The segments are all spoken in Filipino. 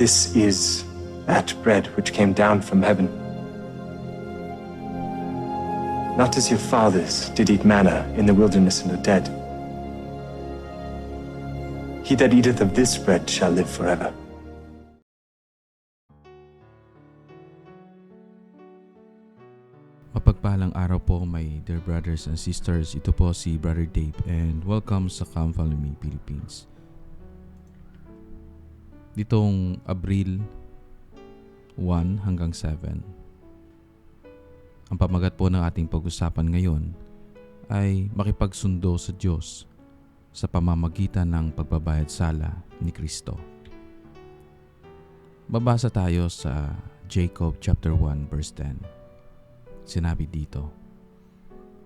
This is that bread which came down from heaven. Not as your fathers did eat manna in the wilderness and are dead. He that eateth of this bread shall live forever. Mapagpalang araw po my dear brothers and sisters. Ito po si Brother Dave and welcome sa Come Follow Me Philippines. Ditong Abril 1 hanggang 7. Ang pamagat po ng ating pag-usapan ngayon ay makipagsundo sa Diyos sa pamamagitan ng pagbabayad sala ni Kristo. Babasa tayo sa Jacob chapter 1 verse 10 sinabi dito,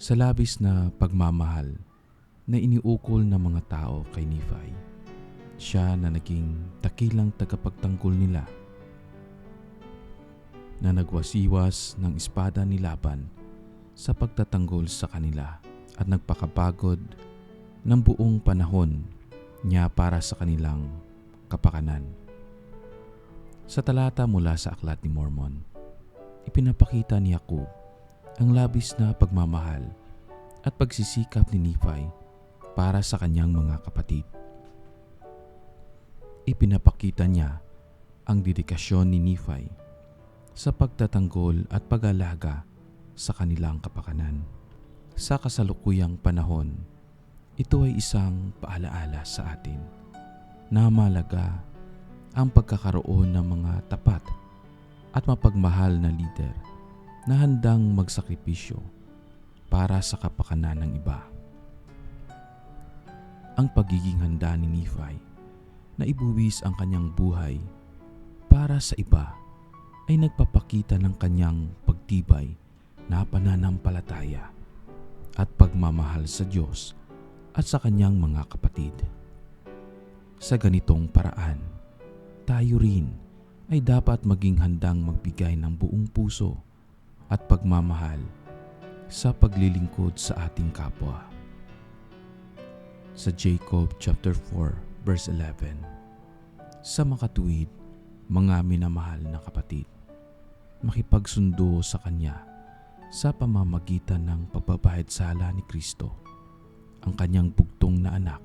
Sa labis na pagmamahal na iniukol ng mga tao kay Nephi, siya na naging takilang tagapagtanggol nila, na nagwasiwas ng espada ni Laban sa pagtatanggol sa kanila at nagpakapagod ng buong panahon niya para sa kanilang kapakanan. Sa talata mula sa Aklat ni Mormon, ipinapakita ni Yakub ang labis na pagmamahal at pagsisikap ni Nephi para sa kanyang mga kapatid. Ipinapakita niya ang dedikasyon ni Nephi sa pagtatanggol at pag-alaga sa kanilang kapakanan. Sa kasalukuyang panahon, ito ay isang paalaala sa atin na malaga ang pagkakaroon ng mga tapat at mapagmahal na leader na handang magsakripisyo para sa kapakanan ng iba. Ang pagiging handa ni Nephi na ibuwis ang kanyang buhay para sa iba ay nagpapakita ng kanyang pagtibay na pananampalataya at pagmamahal sa Diyos at sa kanyang mga kapatid. Sa ganitong paraan, tayo rin ay dapat maging handang magbigay ng buong puso at pagmamahal sa paglilingkod sa ating kapwa. Sa Jacob chapter 4 verse 11 Sa makatuwid, mga minamahal na kapatid, makipagsundo sa Kanya sa pamamagitan ng pagbabayad sala ni Kristo, ang Kanyang bugtong na anak,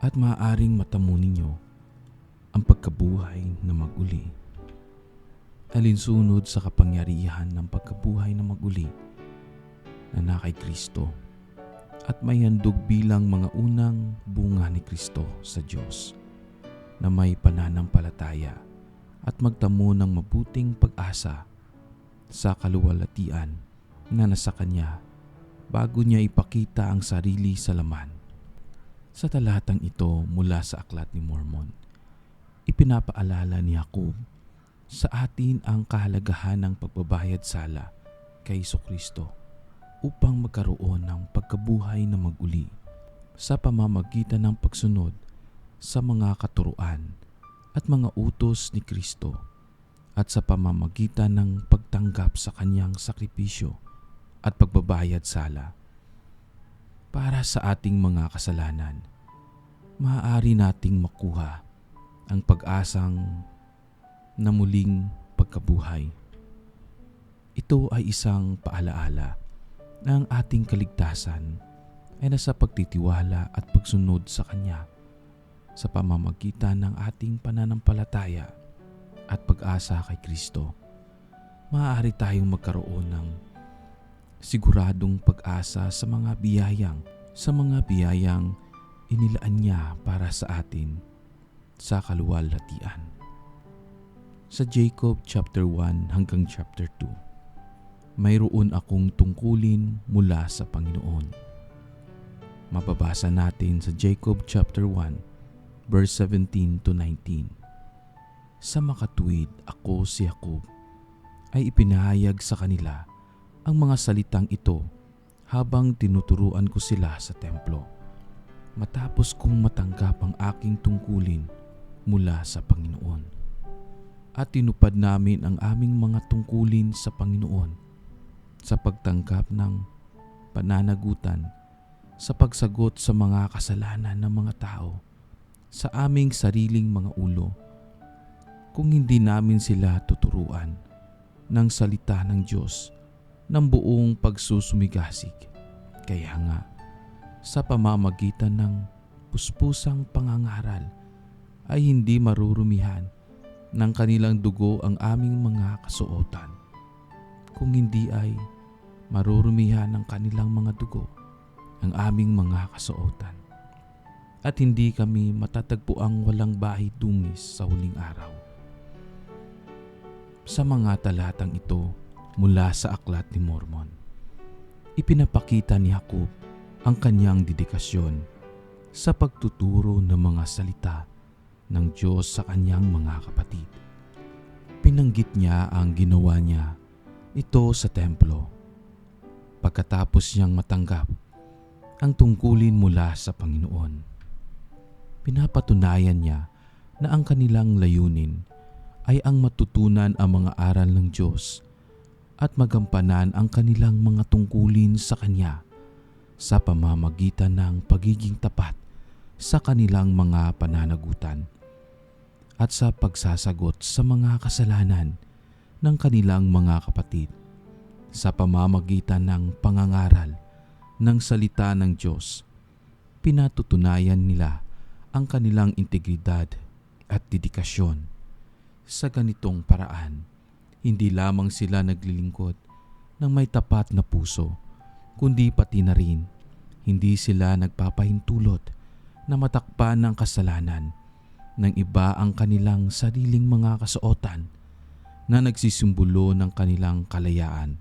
at maaaring matamo ninyo ang pagkabuhay na maguli. Alinsunod sa kapangyarihan ng pagkabuhay na maguli na na kay Kristo at may handog bilang mga unang bunga ni Kristo sa Diyos na may pananampalataya at magtamo ng mabuting pag-asa sa kaluwalhatian na nasa Kanya bago niya ipakita ang sarili sa laman. Sa talatang ito mula sa Aklat ni Mormon, ipinapaalala ni Jacob sa atin ang kahalagahan ng pagbabayad sala kay Kristo upang magkaroon ng pagkabuhay na maguli sa pamamagitan ng pagsunod sa mga katuruan at mga utos ni Kristo at sa pamamagitan ng pagtanggap sa kanyang sakripisyo at pagbabayad sala para sa ating mga kasalanan maaari nating makuha ang pag-asang na muling pagkabuhay. Ito ay isang paalaala na ang ating kaligtasan ay nasa pagtitiwala at pagsunod sa Kanya sa pamamagitan ng ating pananampalataya at pag-asa kay Kristo. Maaari tayong magkaroon ng siguradong pag-asa sa mga biyayang sa mga biyayang inilaan niya para sa atin sa kaluwalhatian sa Jacob chapter 1 hanggang chapter 2. Mayroon akong tungkulin mula sa Panginoon. Mababasa natin sa Jacob chapter 1 verse 17 to 19. Sa makatuwid ako si Jacob ay ipinahayag sa kanila ang mga salitang ito habang tinuturuan ko sila sa templo. Matapos kong matanggap ang aking tungkulin mula sa Panginoon at tinupad namin ang aming mga tungkulin sa Panginoon sa pagtangkap ng pananagutan sa pagsagot sa mga kasalanan ng mga tao sa aming sariling mga ulo kung hindi namin sila tuturuan ng salita ng Diyos ng buong pagsusumigasig. Kaya nga, sa pamamagitan ng puspusang pangangaral ay hindi marurumihan ng kanilang dugo ang aming mga kasuotan. Kung hindi ay marurumihan ng kanilang mga dugo ang aming mga kasuotan. At hindi kami matatagpuang walang bahay dungis sa huling araw. Sa mga talatang ito mula sa aklat ni Mormon, ipinapakita ni Jacob ang kanyang dedikasyon sa pagtuturo ng mga salita ng Diyos sa kanyang mga kapatid. Pinanggit niya ang ginawa niya ito sa templo. Pagkatapos niyang matanggap ang tungkulin mula sa Panginoon. Pinapatunayan niya na ang kanilang layunin ay ang matutunan ang mga aral ng Diyos at magampanan ang kanilang mga tungkulin sa Kanya sa pamamagitan ng pagiging tapat sa kanilang mga pananagutan at sa pagsasagot sa mga kasalanan ng kanilang mga kapatid sa pamamagitan ng pangangaral ng salita ng Diyos. Pinatutunayan nila ang kanilang integridad at dedikasyon. Sa ganitong paraan, hindi lamang sila naglilingkod ng may tapat na puso, kundi pati na rin hindi sila nagpapahintulot na matakpan ng kasalanan ng iba ang kanilang sariling mga kasuotan na nagsisimbolo ng kanilang kalayaan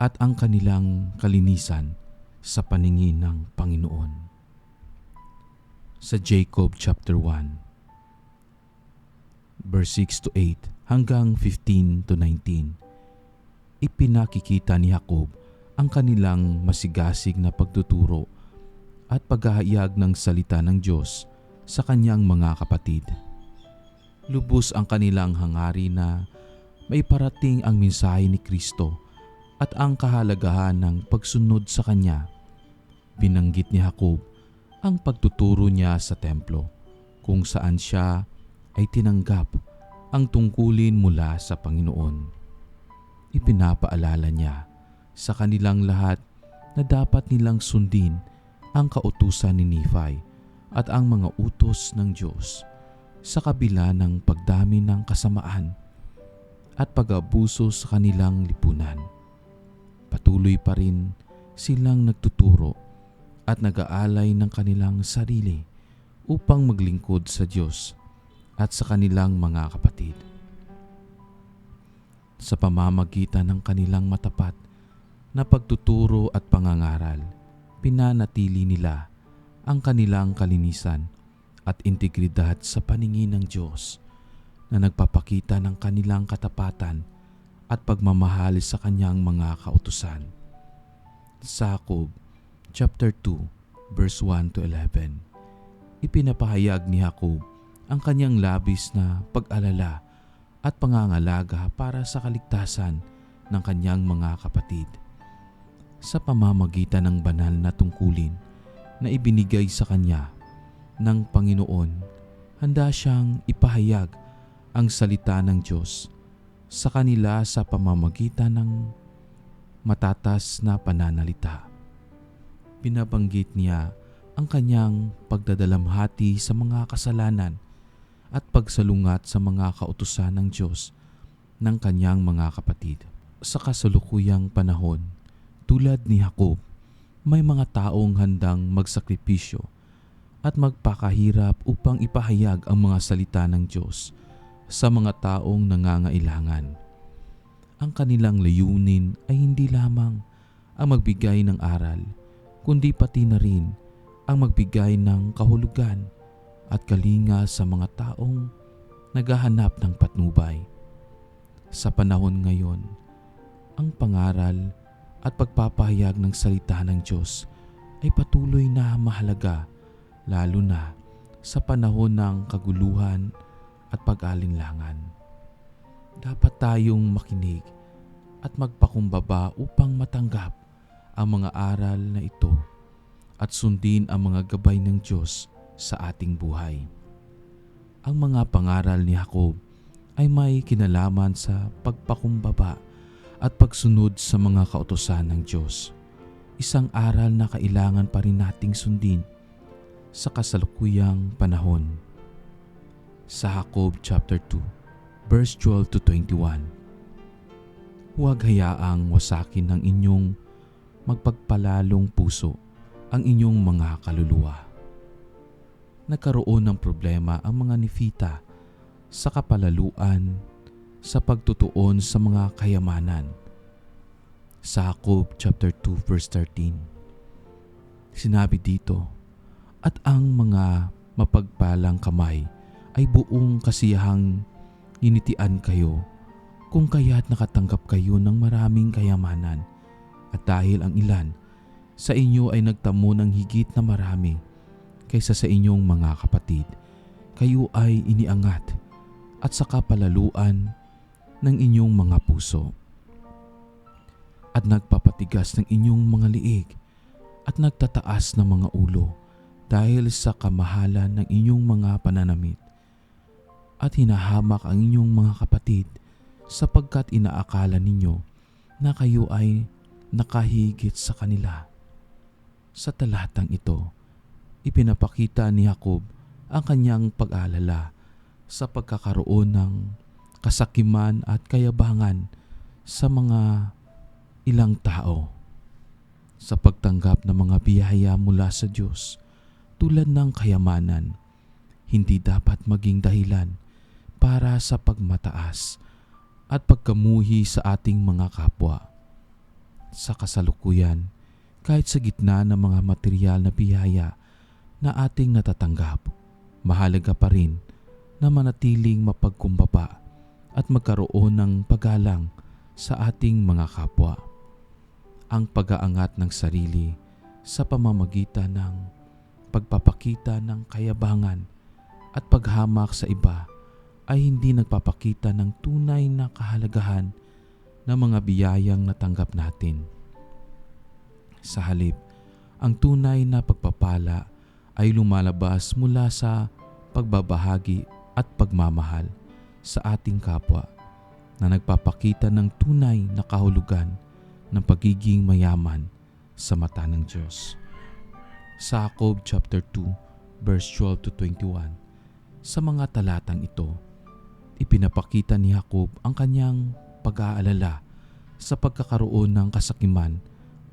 at ang kanilang kalinisan sa paningin ng Panginoon. Sa Jacob chapter 1 verse 6 to 8 hanggang 15 to 19 ipinakikita ni Jacob ang kanilang masigasig na pagtuturo at paghahayag ng salita ng Diyos sa kanyang mga kapatid. Lubos ang kanilang hangari na may parating ang mensahe ni Kristo at ang kahalagahan ng pagsunod sa Kanya. Binanggit ni Jacob ang pagtuturo niya sa templo kung saan siya ay tinanggap ang tungkulin mula sa Panginoon. Ipinapaalala niya sa kanilang lahat na dapat nilang sundin ang kautusan ni Nephi at ang mga utos ng Diyos sa kabila ng pagdami ng kasamaan at pag-abuso sa kanilang lipunan. Patuloy pa rin silang nagtuturo at nag-aalay ng kanilang sarili upang maglingkod sa Diyos at sa kanilang mga kapatid. Sa pamamagitan ng kanilang matapat na pagtuturo at pangangaral, pinanatili nila ang kanilang kalinisan at integridad sa paningin ng Diyos na nagpapakita ng kanilang katapatan at pagmamahal sa kanyang mga kautusan. Jacob chapter 2 verse 1 to 11 Ipinapahayag ni Jacob ang kanyang labis na pag-alala at pangangalaga para sa kaligtasan ng kanyang mga kapatid. Sa pamamagitan ng banal na tungkulin na ibinigay sa kanya ng Panginoon, handa siyang ipahayag ang salita ng Diyos sa kanila sa pamamagitan ng matatas na pananalita. Binabanggit niya ang kanyang pagdadalamhati sa mga kasalanan at pagsalungat sa mga kautusan ng Diyos ng kanyang mga kapatid. Sa kasalukuyang panahon, tulad ni Jacob, may mga taong handang magsakripisyo at magpakahirap upang ipahayag ang mga salita ng Diyos sa mga taong nangangailangan. Ang kanilang layunin ay hindi lamang ang magbigay ng aral, kundi pati na rin ang magbigay ng kahulugan at kalinga sa mga taong naghahanap ng patnubay. Sa panahon ngayon, ang pangaral at pagpapahayag ng salita ng Diyos ay patuloy na mahalaga lalo na sa panahon ng kaguluhan at pag-alinlangan. Dapat tayong makinig at magpakumbaba upang matanggap ang mga aral na ito at sundin ang mga gabay ng Diyos sa ating buhay. Ang mga pangaral ni Jacob ay may kinalaman sa pagpakumbaba at pagsunod sa mga kautosan ng Diyos. Isang aral na kailangan pa rin nating sundin sa kasalukuyang panahon. Sa Jacob chapter 2, verse 12 to 21. Huwag hayaang wasakin ng inyong magpagpalalong puso ang inyong mga kaluluwa. Nagkaroon ng problema ang mga nifita sa kapalaluan sa pagtutuon sa mga kayamanan. Sa Jacob chapter 2 verse 13. Sinabi dito, At ang mga mapagpalang kamay ay buong kasiyahang initian kayo kung kaya't nakatanggap kayo ng maraming kayamanan. At dahil ang ilan sa inyo ay nagtamo ng higit na marami kaysa sa inyong mga kapatid, kayo ay iniangat at sa kapalaluan ng inyong mga puso. At nagpapatigas ng inyong mga liig at nagtataas ng mga ulo dahil sa kamahalan ng inyong mga pananamit at hinahamak ang inyong mga kapatid sapagkat inaakala ninyo na kayo ay nakahigit sa kanila. Sa talatang ito, ipinapakita ni Jacob ang kanyang pag-alala sa pagkakaroon ng kasakiman at kayabangan sa mga ilang tao sa pagtanggap ng mga biyaya mula sa Diyos tulad ng kayamanan hindi dapat maging dahilan para sa pagmataas at pagkamuhi sa ating mga kapwa. Sa kasalukuyan, kahit sa gitna ng mga material na biyaya na ating natatanggap, mahalaga pa rin na manatiling mapagkumbaba at magkaroon ng paggalang sa ating mga kapwa. Ang pag-aangat ng sarili sa pamamagitan ng pagpapakita ng kayabangan at paghamak sa iba ay hindi nagpapakita ng tunay na kahalagahan ng mga biyayang natanggap natin. Sa halip, ang tunay na pagpapala ay lumalabas mula sa pagbabahagi at pagmamahal sa ating kapwa na nagpapakita ng tunay na kahulugan ng pagiging mayaman sa mata ng Diyos. Sa Jacob chapter 2 verse 12 to 21, sa mga talatang ito, ipinapakita ni Jacob ang kanyang pag-aalala sa pagkakaroon ng kasakiman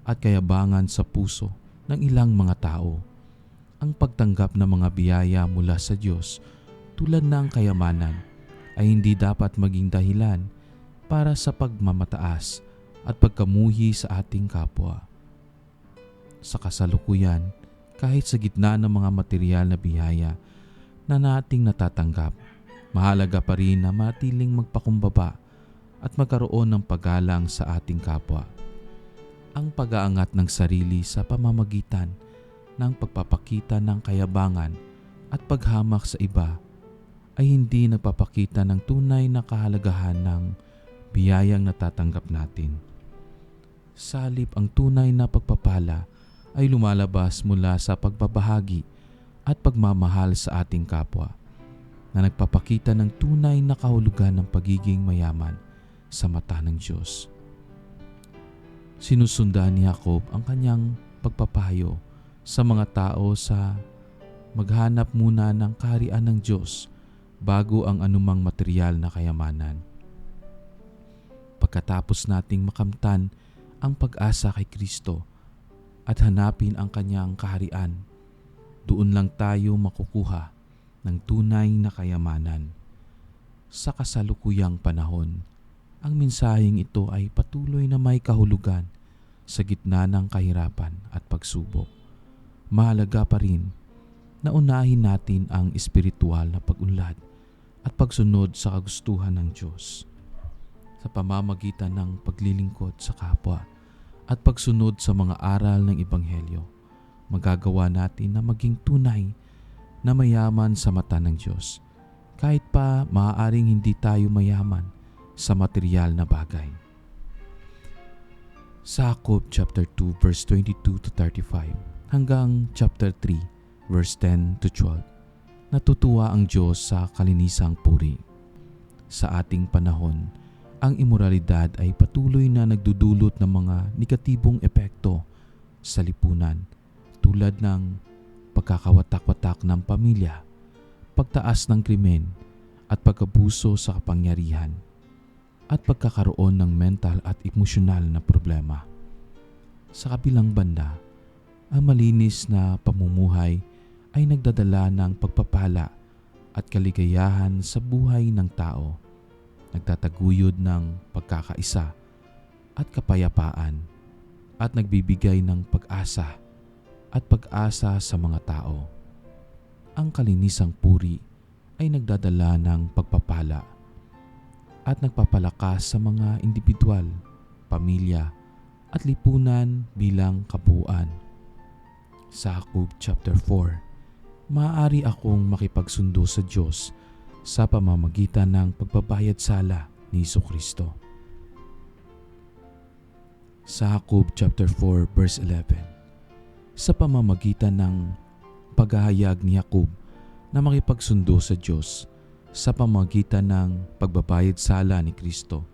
at kayabangan sa puso ng ilang mga tao. Ang pagtanggap ng mga biyaya mula sa Diyos tulad ng kayamanan ay hindi dapat maging dahilan para sa pagmamataas at pagkamuhi sa ating kapwa. Sa kasalukuyan, kahit sa gitna ng mga material na biyaya na nating natatanggap, mahalaga pa rin na matiling magpakumbaba at magkaroon ng paggalang sa ating kapwa. Ang pag-aangat ng sarili sa pamamagitan ng pagpapakita ng kayabangan at paghamak sa iba ay hindi nagpapakita ng tunay na kahalagahan ng biyayang natatanggap natin. Salip ang tunay na pagpapala ay lumalabas mula sa pagbabahagi at pagmamahal sa ating kapwa na nagpapakita ng tunay na kahulugan ng pagiging mayaman sa mata ng Diyos. Sinusundan ni Jacob ang kanyang pagpapayo sa mga tao sa maghanap muna ng kaharian ng Diyos bago ang anumang material na kayamanan. Pagkatapos nating makamtan ang pag-asa kay Kristo at hanapin ang kanyang kaharian, doon lang tayo makukuha ng tunay na kayamanan. Sa kasalukuyang panahon, ang mensaheng ito ay patuloy na may kahulugan sa gitna ng kahirapan at pagsubok. Mahalaga pa rin na unahin natin ang espiritual na pag-unlad at pagsunod sa kagustuhan ng Diyos sa pamamagitan ng paglilingkod sa kapwa at pagsunod sa mga aral ng Ebanghelyo. Magagawa natin na maging tunay na mayaman sa mata ng Diyos kahit pa maaaring hindi tayo mayaman sa material na bagay. Sa chapter 2 verse 22 to 35 hanggang chapter 3 verse 10 to 12 natutuwa ang Diyos sa kalinisang puri. Sa ating panahon, ang imoralidad ay patuloy na nagdudulot ng mga negatibong epekto sa lipunan tulad ng pagkakawatak-watak ng pamilya, pagtaas ng krimen at pagkabuso sa kapangyarihan at pagkakaroon ng mental at emosyonal na problema. Sa kabilang banda, ang malinis na pamumuhay ay nagdadala ng pagpapala at kaligayahan sa buhay ng tao, nagtataguyod ng pagkakaisa at kapayapaan at nagbibigay ng pag-asa at pag-asa sa mga tao. Ang kalinisang puri ay nagdadala ng pagpapala at nagpapalakas sa mga individual, pamilya at lipunan bilang kabuuan. Sa Jacob chapter 4, maaari akong makipagsundo sa Diyos sa pamamagitan ng pagbabayad sala ni Iso Kristo. Sa Jacob chapter 4 verse 11, sa pamamagitan ng paghahayag ni Jacob na makipagsundo sa Diyos sa pamamagitan ng pagbabayad sala ni Kristo,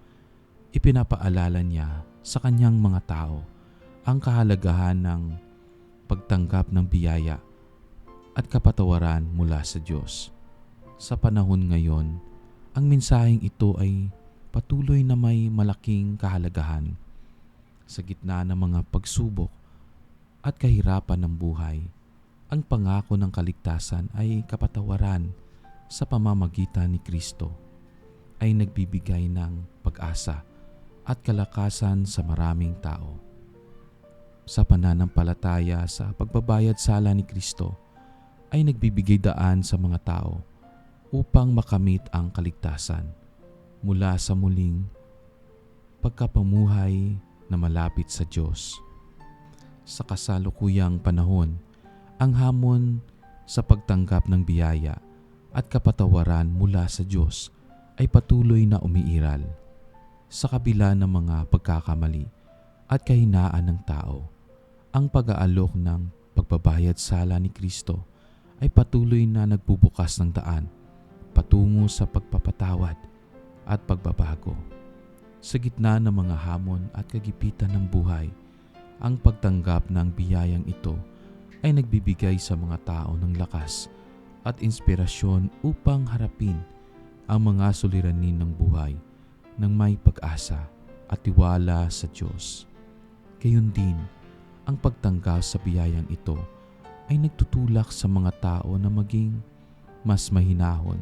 ipinapaalala niya sa kanyang mga tao ang kahalagahan ng pagtanggap ng biyaya at kapatawaran mula sa Diyos. Sa panahon ngayon, ang mensaheng ito ay patuloy na may malaking kahalagahan sa gitna ng mga pagsubok at kahirapan ng buhay. Ang pangako ng kaligtasan ay kapatawaran sa pamamagitan ni Kristo ay nagbibigay ng pag-asa at kalakasan sa maraming tao. Sa pananampalataya sa pagbabayad sala ni Kristo ay nagbibigay daan sa mga tao upang makamit ang kaligtasan mula sa muling pagkapamuhay na malapit sa Diyos. Sa kasalukuyang panahon, ang hamon sa pagtanggap ng biyaya at kapatawaran mula sa Diyos ay patuloy na umiiral sa kabila ng mga pagkakamali at kahinaan ng tao. Ang pag-aalok ng pagbabayad sala ni Kristo ay patuloy na nagbubukas ng daan patungo sa pagpapatawad at pagbabago. Sa gitna ng mga hamon at kagipitan ng buhay, ang pagtanggap ng biyayang ito ay nagbibigay sa mga tao ng lakas at inspirasyon upang harapin ang mga suliranin ng buhay ng may pag-asa at tiwala sa Diyos. Gayon din, ang pagtanggap sa biyayang ito ay nagtutulak sa mga tao na maging mas mahinahon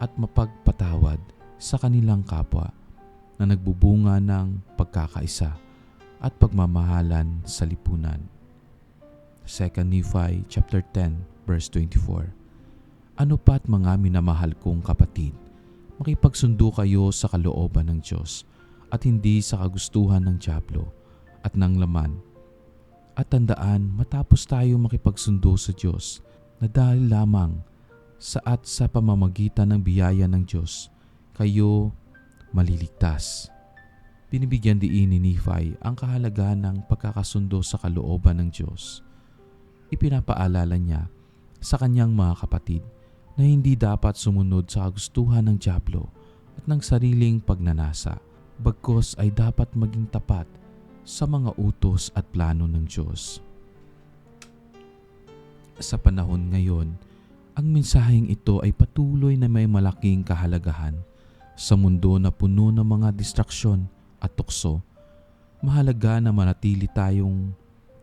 at mapagpatawad sa kanilang kapwa na nagbubunga ng pagkakaisa at pagmamahalan sa lipunan. 2 Nephi chapter 10 verse 24 Ano pat mga minamahal kong kapatid, makipagsundo kayo sa kalooban ng Diyos at hindi sa kagustuhan ng Diablo at ng laman. At tandaan matapos tayo makipagsundo sa Diyos na dahil lamang sa at sa pamamagitan ng biyaya ng Diyos, kayo maliligtas. Binibigyan diin ni Nephi ang kahalagahan ng pagkakasundo sa kalooban ng Diyos. Ipinapaalala niya sa kanyang mga kapatid na hindi dapat sumunod sa kagustuhan ng Diablo at ng sariling pagnanasa, bagkos ay dapat maging tapat sa mga utos at plano ng Diyos. Sa panahon ngayon, ang mensaheng ito ay patuloy na may malaking kahalagahan sa mundo na puno ng mga distraksyon at tukso. Mahalaga na manatili tayong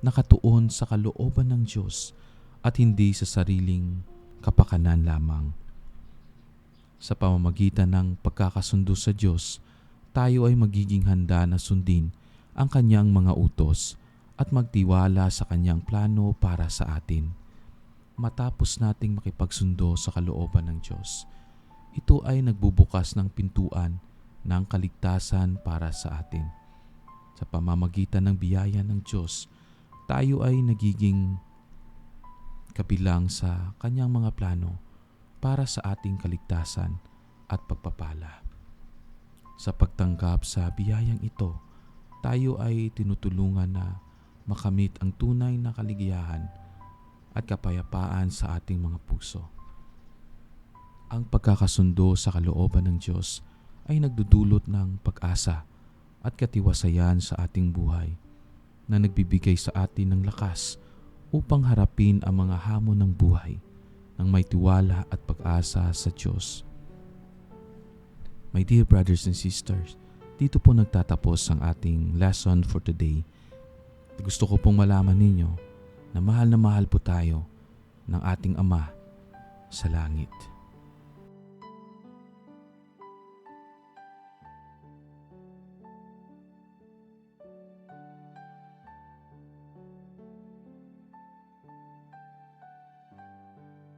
nakatuon sa kalooban ng Diyos at hindi sa sariling kapakanan lamang. Sa pamamagitan ng pagkakasundo sa Diyos, tayo ay magiging handa na sundin ang kanyang mga utos at magtiwala sa kanyang plano para sa atin. Matapos nating makipagsundo sa kalooban ng Diyos, ito ay nagbubukas ng pintuan ng kaligtasan para sa atin. Sa pamamagitan ng biyaya ng Diyos, tayo ay nagiging kabilang sa kanyang mga plano para sa ating kaligtasan at pagpapala. Sa pagtanggap sa biyayang ito, tayo ay tinutulungan na makamit ang tunay na kaligayahan at kapayapaan sa ating mga puso. Ang pagkakasundo sa kalooban ng Diyos ay nagdudulot ng pag-asa at katiwasayan sa ating buhay na nagbibigay sa atin ng lakas upang harapin ang mga hamon ng buhay ng may tiwala at pag-asa sa Diyos. My dear brothers and sisters, dito po nagtatapos ang ating lesson for today. Gusto ko pong malaman ninyo na mahal na mahal po tayo ng ating Ama sa langit.